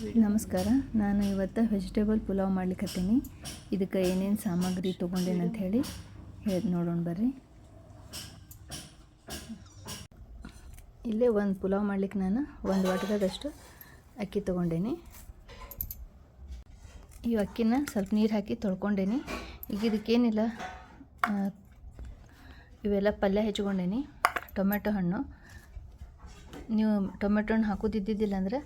ನಮಸ್ಕಾರ. ನಾನು ಇವತ್ತು ವೆಜಿಟೇಬಲ್ ಪುಲಾವ್ ಮಾಡ್ಲಿಕ್ಕತ್ತೀನಿ ಇದಕ್ಕೆ ಏನೇನು ಸಾಮಗ್ರಿ ತೊಗೊಂಡೇನೆ ಅಂತ ಹೇಳಿ ಹೇಳಿ, ನೋಡೋಣ ಬರ್ರಿ. ಇಲ್ಲೇ ಒಂದು ಪುಲಾವ್ ಮಾಡ್ಲಿಕ್ಕೆ ನಾನು ಒಂದು ವಾಟದಷ್ಟು ಅಕ್ಕಿ ತೊಗೊಂಡೇನಿ. ಈ ಅಕ್ಕಿನ ಸ್ವಲ್ಪ ನೀರು ಹಾಕಿ ತೊಳ್ಕೊಂಡೇನಿ. ಈಗ ಇದಕ್ಕೇನಿಲ್ಲ ಇವೆಲ್ಲ ಪಲ್ಯ ಹೆಚ್ಕೊಂಡೇನಿ ಟೊಮೆಟೊ ಹಣ್ಣು. ನೀವು ಟೊಮೆಟೊ ಹಣ್ಣು ಹಾಕೋದಿದ್ದಿದ್ದಿಲ್ಲ ಅಂದರೆ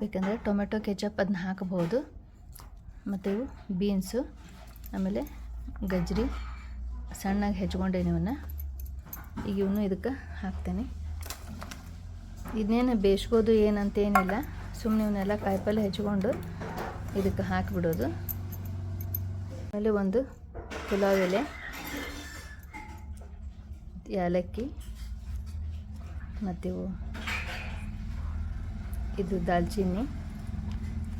ಬೇಕಂದರೆ ಟೊಮೆಟೊ, ಕೆಚಪ್ ಅದನ್ನ ಹಾಕಬಹುದು ಮತ್ತು ಇವು ಬೀನ್ಸು, ಆಮೇಲೆ ಗಜ್ರಿ, ಸಣ್ಣಗೆ ಹೆಚ್ಕೊಂಡೇನೆ ಇವನ್ನ ಈಗ ಇವನು ಇದಕ್ಕೆ ಹಾಕ್ತೇನೆ. ಇದನ್ನೇನು ಬೇಯಿಸ್ಬೋದು ಏನಂತ ಏನಿಲ್ಲ ಸುಮ್ಮನೆ ಇವನ್ನೆಲ್ಲ ಕಾಯಿಪಲ್ಲೆ ಹೆಚ್ಕೊಂಡು ಇದಕ್ಕೆ ಹಾಕಿಬಿಡೋದು. ಆಮೇಲೆ ಒಂದು ಪುಲಾವ್ ಎಲೆ ಏಲಕ್ಕಿ ಮತ್ತು ಇವು ಇದು ದಾಲ್ಚಿನ್ನಿ,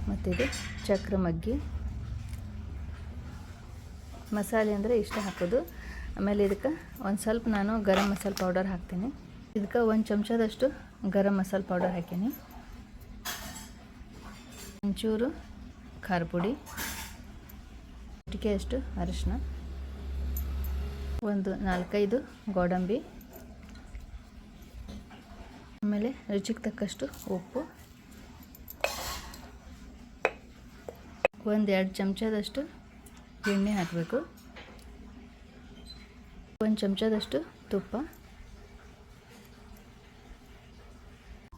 ಮತ್ತು ಇದು ಚಕ್ರ ಮಗ್ಗಿ ಮಸಾಲೆ ಅಂದರೆ ಇಷ್ಟ ಹಾಕೋದು. ಆಮೇಲೆ ಇದಕ್ಕೆ ಒಂದು ಸ್ವಲ್ಪ ನಾನು ಗರಂ ಮಸಾಲೆ ಪೌಡರ್ ಹಾಕ್ತೀನಿ. ಇದಕ್ಕೆ ಒಂದು ಚಮಚದಷ್ಟು ಗರಂ ಮಸಾಲೆ ಪೌಡರ್ ಹಾಕೀನಿ. ಒಂಚೂರು ಖಾರ ಪುಡಿ ಅಷ್ಟು ಅರಿಶಿನ, ಒಂದು ನಾಲ್ಕೈದು ಗೋಡಂಬಿ, ಆಮೇಲೆ ರುಚಿಗೆ ತಕ್ಕಷ್ಟು ಉಪ್ಪು. ಒಂದು ಎರಡು ಚಮಚದಷ್ಟು ಎಣ್ಣೆ ಹಾಕಬೇಕು. ಒಂದು ಚಮಚದಷ್ಟು ತುಪ್ಪ.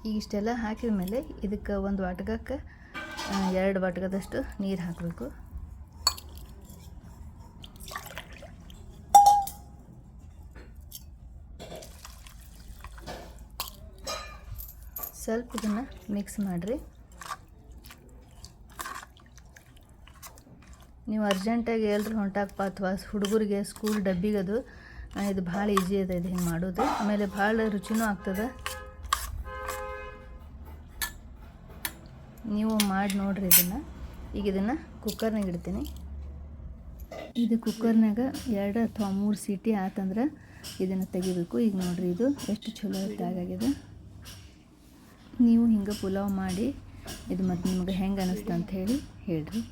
ಈಗ ಇಷ್ಟೆಲ್ಲ ಹಾಕಿದ ಮೇಲೆ ಇದಕ್ಕೆ ಒಂದು ವಾಟಕಕ್ಕೆ ಎರಡು ವಾಟಕದಷ್ಟು ನೀರು ಹಾಕಬೇಕು. ಸ್ವಲ್ಪ ಇದನ್ನು ಮಿಕ್ಸ್ ಮಾಡಿರಿ. ನೀವು ಅರ್ಜೆಂಟಾಗಿ ಎಲ್ರು ಹೊಂಟಾಕಪ್ಪ ಅಥವಾ ಹುಡುಗರಿಗೆ ಸ್ಕೂಲ್ ಡಬ್ಬಿಗದು ಇದು ಭಾಳ ಈಸಿ ಅದ ಇದು ಹಿಂಗೆ ಮಾಡೋದು. ಆಮೇಲೆ ಭಾಳ ರುಚಿನೂ ಆಗ್ತದೆ. ನೀವು ಮಾಡಿ ನೋಡ್ರಿ ಇದನ್ನು. ಈಗ ಇದನ್ನು ಕುಕ್ಕರ್ನಾಗ ಇಡ್ತೀನಿ. ಇದು ಕುಕ್ಕರ್ನಾಗ ಎರಡು ಅಥವಾ ಮೂರು ಸೀಟಿ ಆತಂದ್ರೆ ಇದನ್ನು ತೆಗಿಬೇಕು. ಈಗ ನೋಡ್ರಿ ಇದು ಎಷ್ಟು ಚಲೋ ಆಗಿದೆ. ನೀವು ಹಿಂಗೆ ಪುಲಾವ್ ಮಾಡಿ, ಇದು ಮತ್ತು ನಿಮ್ಗೆ ಹೆಂಗೆ ಅನ್ನಿಸ್ತು ಅಂತ ಹೇಳಿ ಹೇಳ್ರಿ.